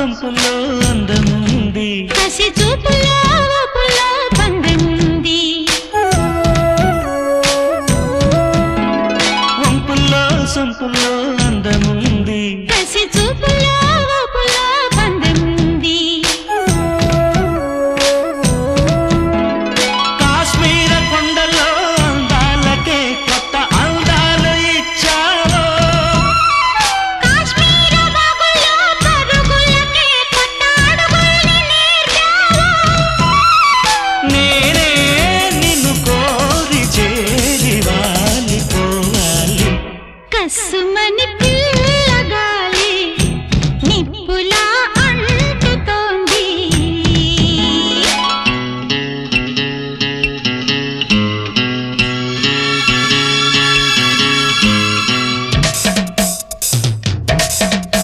సంపుల్లో అందముంది. కసి చూపులో పండుంది అందము Yes.